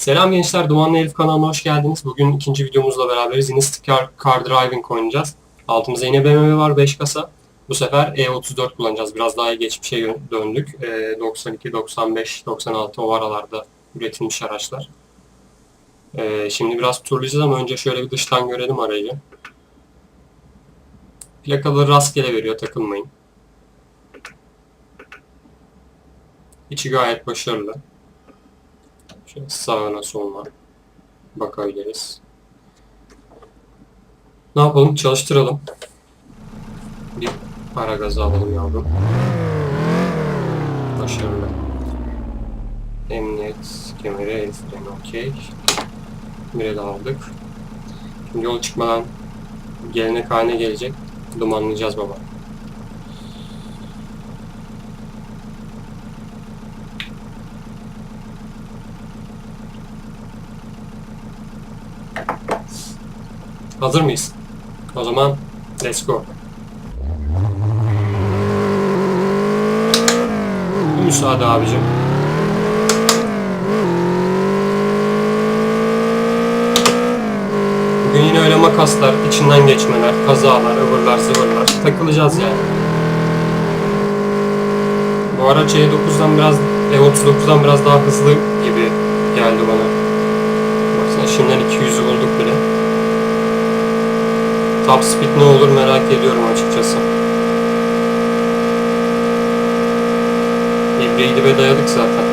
Selam gençler, Dumanlı Elif kanalına hoş geldiniz. Bugün ikinci videomuzla beraberiz. Yine Stick Car, Car Driving oynayacağız. Altımızda yine BMW var 5 kasa. Bu sefer E34 kullanacağız. Biraz daha geçmişe döndük. E, 92, 95, 96 o aralarda üretilmiş araçlar. E, şimdi biraz turlayacağız ama önce şöyle bir dıştan görelim aracı. Plakaları rastgele veriyor, takılmayın. İçi gayet başarılı. Şöyle sağına soluna bakabiliriz. Ne yapalım? Çalıştıralım. Bir para gazı alalım yavrum. Başarılı. Emniyet kemeri, el freni okey. Bire de aldık. Şimdi yol çıkmadan gelenek haline gelecek. Dumanlayacağız baba. Hazır mıyız? O zaman let's go. Müsaade abicim. Bugün yine öyle makaslar, içinden geçmeler, kazalar, ıvırlar, zıvırlar. Takılacağız yani. Bu araç E9'dan biraz, E39'dan biraz daha hızlı gibi geldi bana. Top speed ne olur merak ediyorum açıkçası. İbreyi dibe dayadık zaten.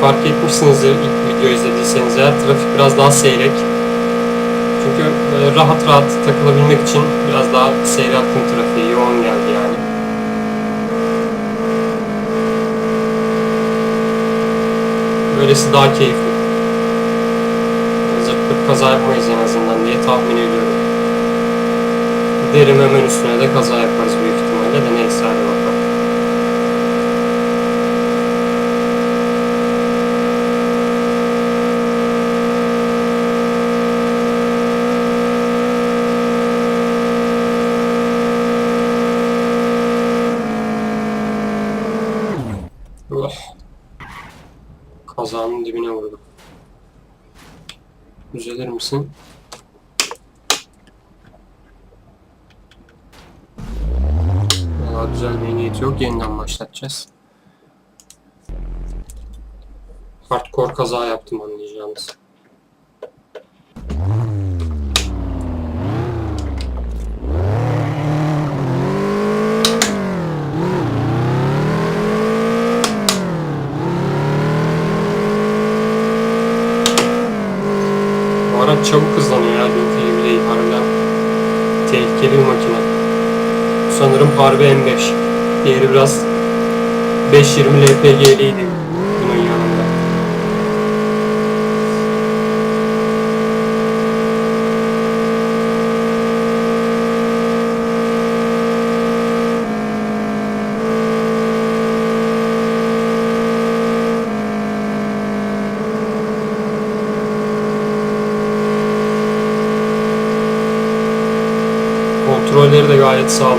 Fark etmişsinizdir ilk video izlediyseniz eğer trafik biraz daha seyrek. Çünkü böyle rahat rahat takılabilmek için biraz daha seyrettim trafiği, yoğun geldi yani. Böylesi daha keyifli. Kaza yapmayız en azından diye tahmin ediyorum. Derim hemen üstüne de kaza yaparız büyük ihtimalle de neyse hadi bakalım. Oh. Kazanın dibine vurdum. Düzelir misin? Valla düzelmeye niyeti yok. Yeniden başlatacağız. Hardcore kaza yaptım anlayacağınız. Çabuk hızlanıyor ya gibi değil harbiden. Tehlikeli bir makine. Sanırım harbi M5. Diğeri biraz 520 LPG'liydi Kontrolleri de gayet sağlam.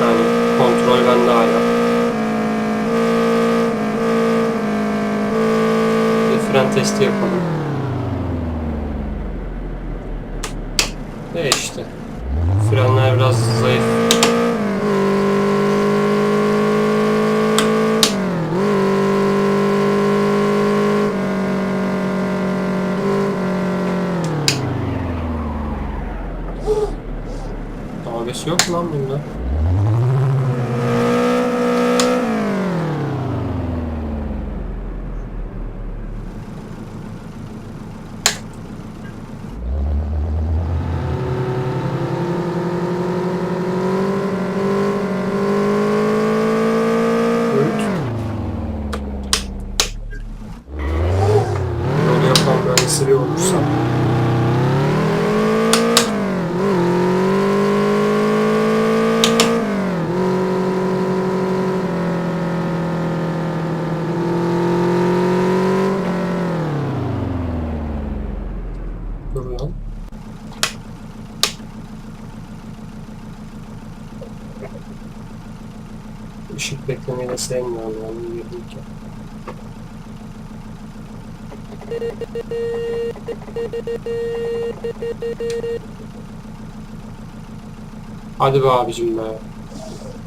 Yani kontrol bende hala. Bir fren testi yapalım. duruyor. Işık beklemeyi de sevmiyorum yani. Yedim. Hadi be abicim be.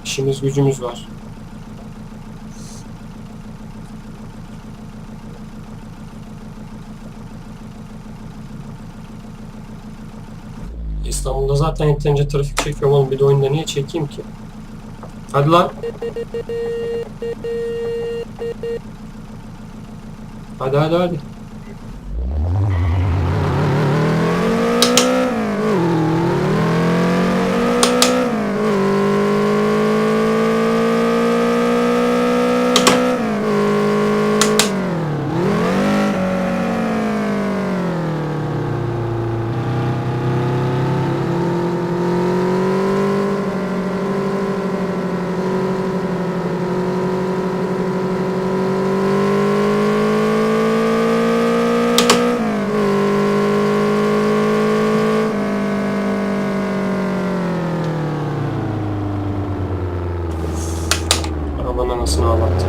İşimiz gücümüz var. İstanbul'da zaten yeterince trafik çekiyorum oğlum. Bir de oyunda niye çekeyim ki? Hadi lan. Hadi hadi hadi. Arabanın anasını ağlattı.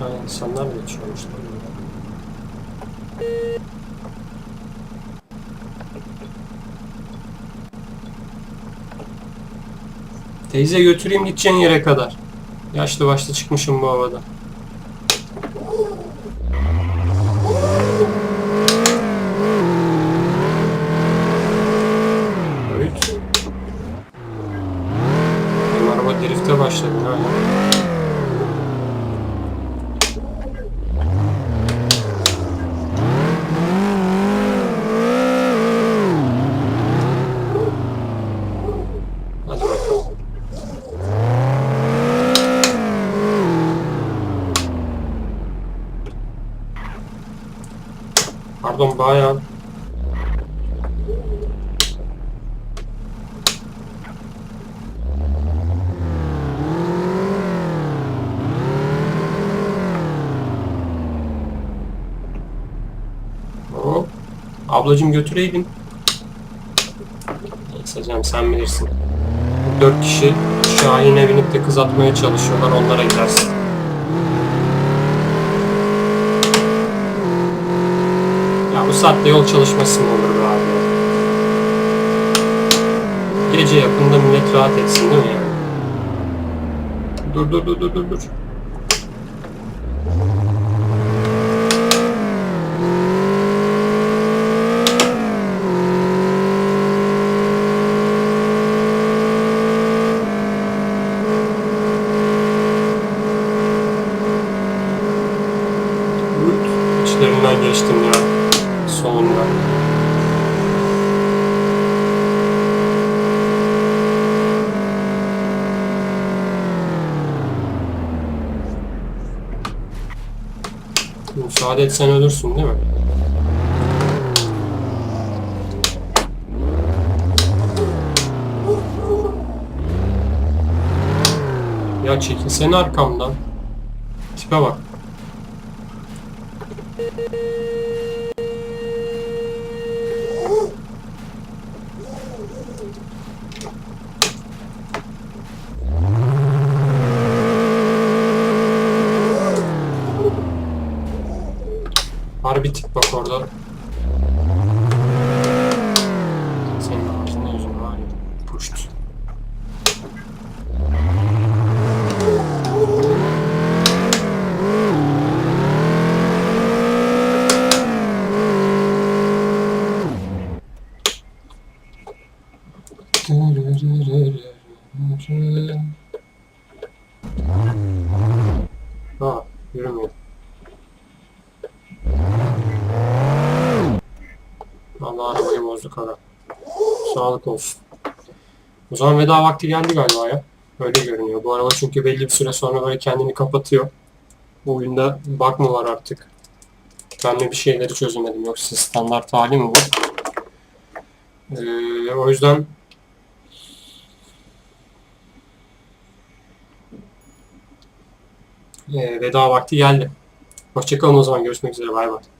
Ha, insanlar geçiyormuş tabii. Teyze götüreyim gideceğin yere kadar. Yaşlı başlı çıkmışım bu havada. Pardon bayan. Hop. Ablacım götüreydin. Neyse sen bilirsin. Dört kişi Şahin'e binip de kız atmaya çalışıyorlar. Onlara gidersin. Ya bu saatte yol çalışması mı olur be abi? Gece yapında millet rahat etsin değil mi yani? Dur dur dur dur dur dur. İçlerinden geçtim ya. Sonunda. Müsaade etsen ölürsün değil mi? Ya çekilsene arkamdan. Tipe bak. Ara. Sağlık olsun. O zaman veda vakti geldi galiba ya. Öyle görünüyor. Bu araba çünkü belli bir süre sonra böyle kendini kapatıyor. Bu oyunda bug mı var artık? Ben de bir şeyleri çözemedim. Yoksa standart hali mi bu? Ee, o yüzden ee, veda vakti geldi. Hoşçakalın o zaman. Görüşmek üzere. Bay bay.